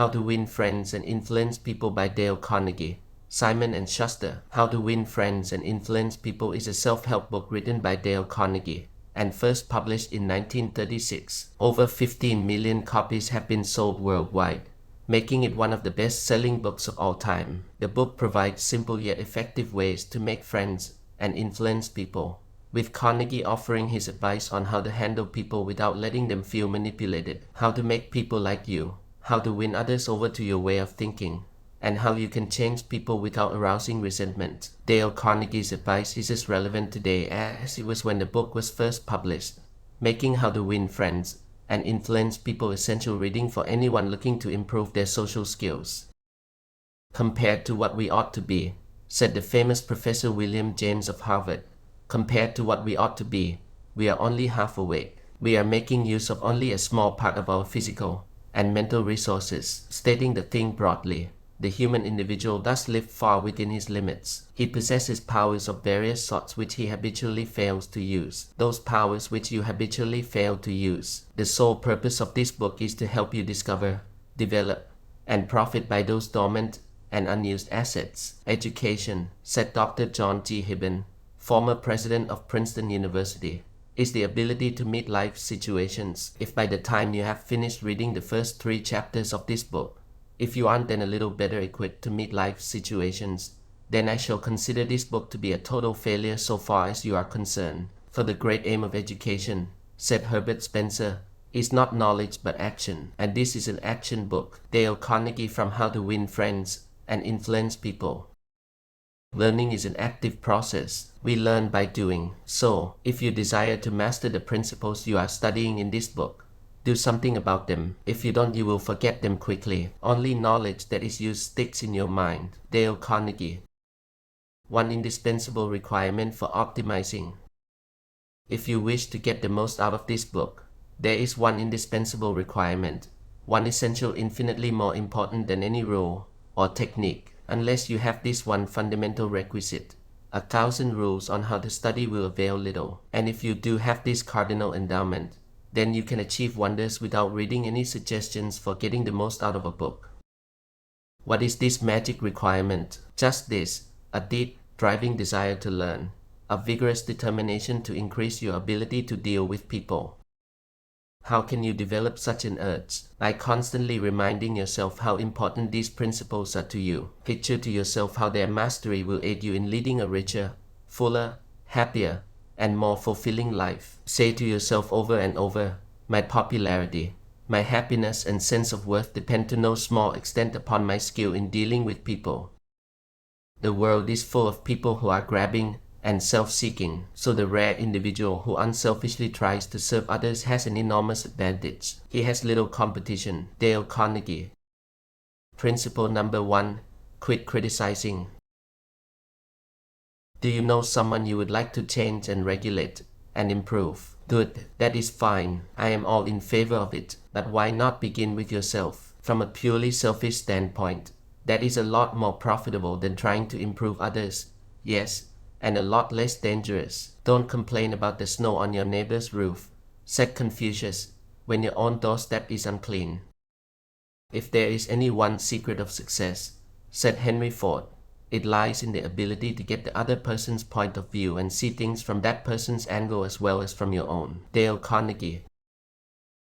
How to Win Friends and Influence People by Dale Carnegie. Simon and Schuster, How to Win Friends and Influence People is a self-help book written by Dale Carnegie and first published in 1936. Over 15 million copies have been sold worldwide, making it one of the best-selling books of all time. The book provides simple yet effective ways to make friends and influence people, with Carnegie offering his advice on how to handle people without letting them feel manipulated, how to make people like you, how to win others over to your way of thinking, and how you can change people without arousing resentment. Dale Carnegie's advice is as relevant today as it was when the book was first published, making How to Win Friends and Influence People essential reading for anyone looking to improve their social skills. Compared to what we ought to be, said the famous Professor William James of Harvard, compared to what we ought to be, we are only half awake. We are making use of only a small part of our physical and mental resources, stating the thing broadly. The human individual does live far within his limits. He possesses powers of various sorts which he habitually fails to use. Those powers which you habitually fail to use. The sole purpose of this book is to help you discover, develop, and profit by those dormant and unused assets. Education, said Dr. John G. Hibben, former president of Princeton University, is the ability to meet life situations. If by the time you have finished reading the first three chapters of this book, if you aren't then a little better equipped to meet life situations, then I shall consider this book to be a total failure so far as you are concerned. For the great aim of education, said Herbert Spencer, is not knowledge but action, and this is an action book. Dale Carnegie from How to Win Friends and Influence People. Learning is an active process. We learn by doing. So, if you desire to master the principles you are studying in this book, do something about them. If you don't, you will forget them quickly. Only knowledge that is used sticks in your mind. Dale Carnegie. One indispensable requirement for optimizing. If you wish to get the most out of this book, there is one indispensable requirement, one essential infinitely more important than any rule or technique. Unless you have this one fundamental requisite, a thousand rules on how to study will avail little. And if you do have this cardinal endowment, then you can achieve wonders without reading any suggestions for getting the most out of a book. What is this magic requirement? Just this a deep, driving desire to learn, a vigorous determination to increase your ability to deal with people. How can you develop such an urge? By constantly reminding yourself how important these principles are to you. Picture to yourself how their mastery will aid you in leading a richer, fuller, happier, and more fulfilling life. Say to yourself over and over, my popularity, my happiness and sense of worth depend to no small extent upon my skill in dealing with people. The world is full of people who are grabbing, and self-seeking, so the rare individual who unselfishly tries to serve others has an enormous advantage. He has little competition. Dale Carnegie. Principle number one, quit criticizing. Do you know someone you would like to change and regulate and improve? Good, that is fine. I am all in favor of it. But why not begin with yourself? From a purely selfish standpoint, that is a lot more profitable than trying to improve others. Yes, and a lot less dangerous. Don't complain about the snow on your neighbor's roof, said Confucius, when your own doorstep is unclean. If there is any one secret of success, said Henry Ford, it lies in the ability to get the other person's point of view and see things from that person's angle as well as from your own. Dale Carnegie.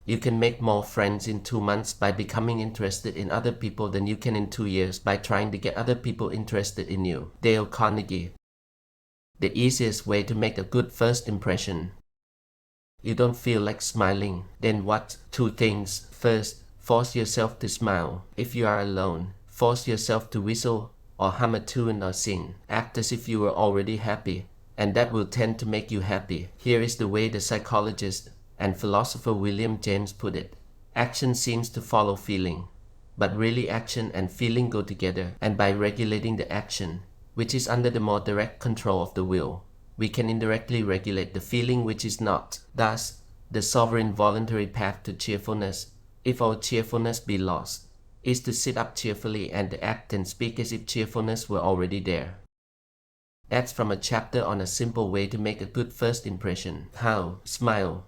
You can make more friends in two months by becoming interested in other people than you can in two years by trying to get other people interested in you. Dale Carnegie the easiest way to make a good first impression. You don't feel like smiling, then what? Two things. First, force yourself to smile. If you are alone, force yourself to whistle or hum a tune or sing. Act as if you were already happy, and that will tend to make you happy. Here is the way the psychologist and philosopher William James put it. Action seems to follow feeling, but really action and feeling go together, and by regulating the action, which is under the more direct control of the will, we can indirectly regulate the feeling which is not. Thus, the sovereign voluntary path to cheerfulness, if our cheerfulness be lost, is to sit up cheerfully and act and speak as if cheerfulness were already there. That's from a chapter on a simple way to make a good first impression. How? Smile.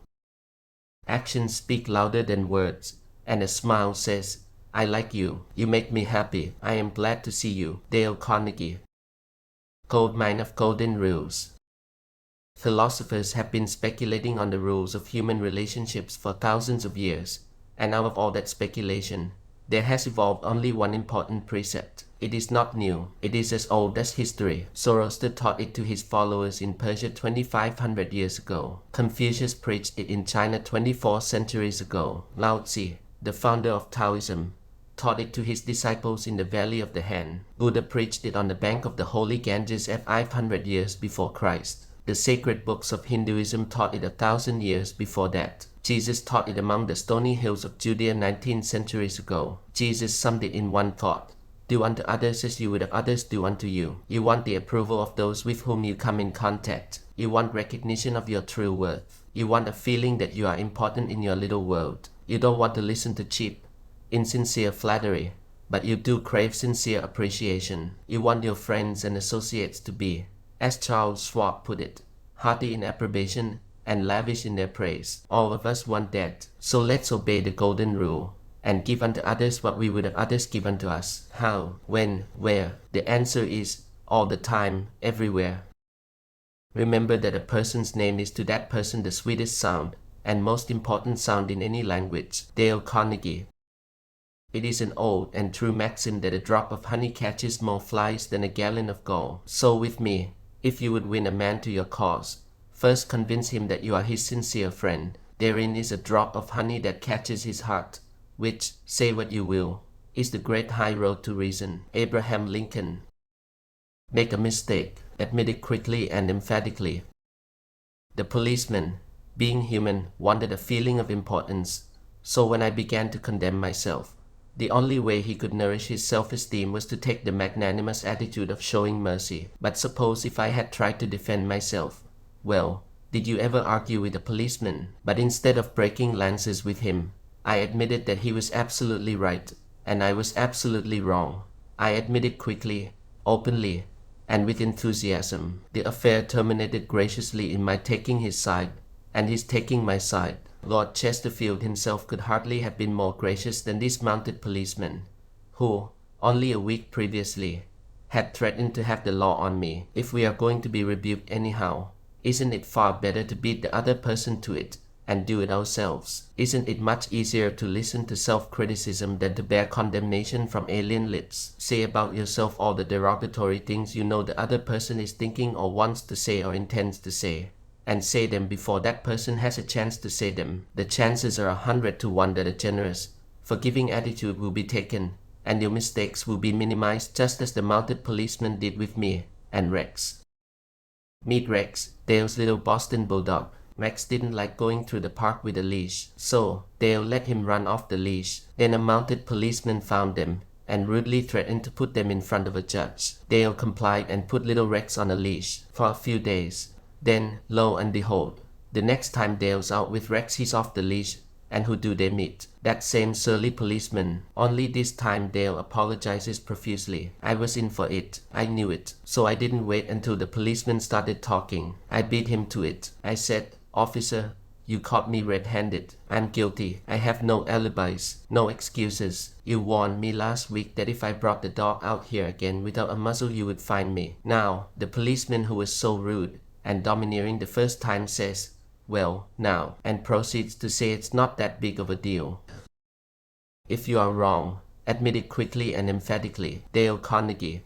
Actions speak louder than words, and a smile says, I like you. You make me happy. I am glad to see you. Dale Carnegie. Gold mine of golden rules. Philosophers have been speculating on the rules of human relationships for thousands of years, and out of all that speculation, there has evolved only one important precept. It is not new. It is as old as history. Zoroaster taught it to his followers in Persia 2500 years ago. Confucius preached it in China 24 centuries ago. Lao Tzu, the founder of Taoism, taught it to his disciples in the Valley of the Hand. Buddha preached it on the bank of the holy Ganges at 500 years before Christ. The sacred books of Hinduism taught it a thousand years before that. Jesus taught it among the stony hills of Judea 19 centuries ago. Jesus summed it in one thought. Do unto others as you would have others do unto you. You want the approval of those with whom you come in contact. You want recognition of your true worth. You want a feeling that you are important in your little world. You don't want to listen to cheap, insincere flattery, but you do crave sincere appreciation. You want your friends and associates to be as Charles Schwab put it, hearty in approbation and lavish in their praise. All of us want that. So let's obey the golden rule and give unto others what we would have others give unto us. How, when, where? The answer is all the time, everywhere. Remember that a person's name is to that person the sweetest sound and most important sound in any language. Dale Carnegie. It is an old and true maxim that a drop of honey catches more flies than a gallon of gall. So with me, if you would win a man to your cause, first convince him that you are his sincere friend. Therein is a drop of honey that catches his heart, which, say what you will, is the great high road to reason. Abraham Lincoln. Make a mistake, admit it quickly and emphatically. The policeman, being human, wanted a feeling of importance, so when I began to condemn myself, the only way he could nourish his self-esteem was to take the magnanimous attitude of showing mercy. But suppose if I had tried to defend myself? Well, did you ever argue with a policeman? But instead of breaking lances with him, I admitted that he was absolutely right, and I was absolutely wrong. I admitted quickly, openly, and with enthusiasm. The affair terminated graciously in my taking his side, and his taking my side. Lord Chesterfield himself could hardly have been more gracious than this mounted policeman, who, only a week previously, had threatened to have the law on me if we are going to be rebuked anyhow. Isn't it far better to beat the other person to it and do it ourselves? Isn't it much easier to listen to self criticism than to bear condemnation from alien lips? Say about yourself all the derogatory things you know the other person is thinking or wants to say or intends to say and say them before that person has a chance to say them, the chances are a hundred to one that a generous, forgiving attitude will be taken, and your mistakes will be minimized just as the mounted policeman did with me and Rex. Meet Rex, Dale's little Boston bulldog. Rex didn't like going through the park with a leash, so Dale let him run off the leash. Then a mounted policeman found them and rudely threatened to put them in front of a judge. Dale complied and put little Rex on a leash for a few days. Then, lo and behold, the next time Dale's out with Rex he's off the leash, and who do they meet? That same surly policeman. Only this time Dale apologizes profusely. I was in for it. I knew it. So I didn't wait until the policeman started talking. I beat him to it. I said, Officer, you caught me red-handed. I'm guilty. I have no alibis, no excuses. You warned me last week that if I brought the dog out here again without a muzzle you would find me. Now, the policeman who was so rude, and domineering the first time says, well, now, and proceeds to say it's not that big of a deal. If you are wrong, admit it quickly and emphatically. Dale Carnegie.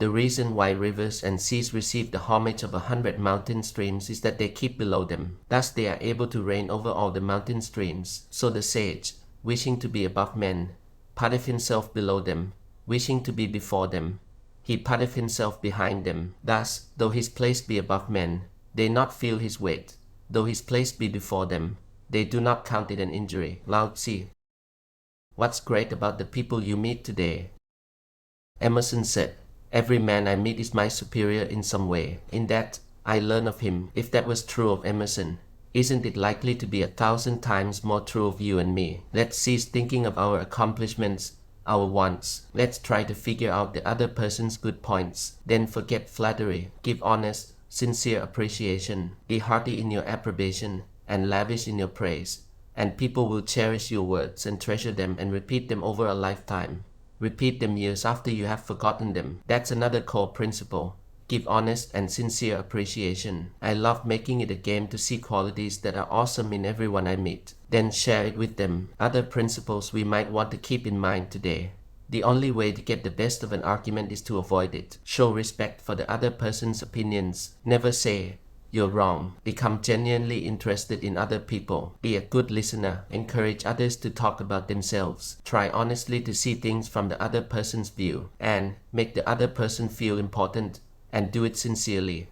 The reason why rivers and seas receive the homage of a hundred mountain streams is that they keep below them. Thus they are able to reign over all the mountain streams. So the sage, wishing to be above men, putteth himself below them, wishing to be before them, he putteth himself behind them. Thus, though his place be above men, they not feel his weight. Though his place be before them, they do not count it an injury. Lao Tzu. What's great about the people you meet today? Emerson said, Every man I meet is my superior in some way. In that, I learn of him. If that was true of Emerson, isn't it likely to be a thousand times more true of you and me? Let's cease thinking of our accomplishments our wants. Let's try to figure out the other person's good points. Then forget flattery. Give honest, sincere appreciation. Be hearty in your approbation and lavish in your praise. and people will cherish your words and treasure them and repeat them over a lifetime. Repeat them years after you have forgotten them. That's another core principle. Give honest and sincere appreciation. I love making it a game to see qualities that are awesome in everyone I meet, then share it with them. Other principles we might want to keep in mind today. The only way to get the best of an argument is to avoid it. Show respect for the other person's opinions. Never say, you're wrong. Become genuinely interested in other people. Be a good listener. Encourage others to talk about themselves. Try honestly to see things from the other person's view. And make the other person feel important and do it sincerely.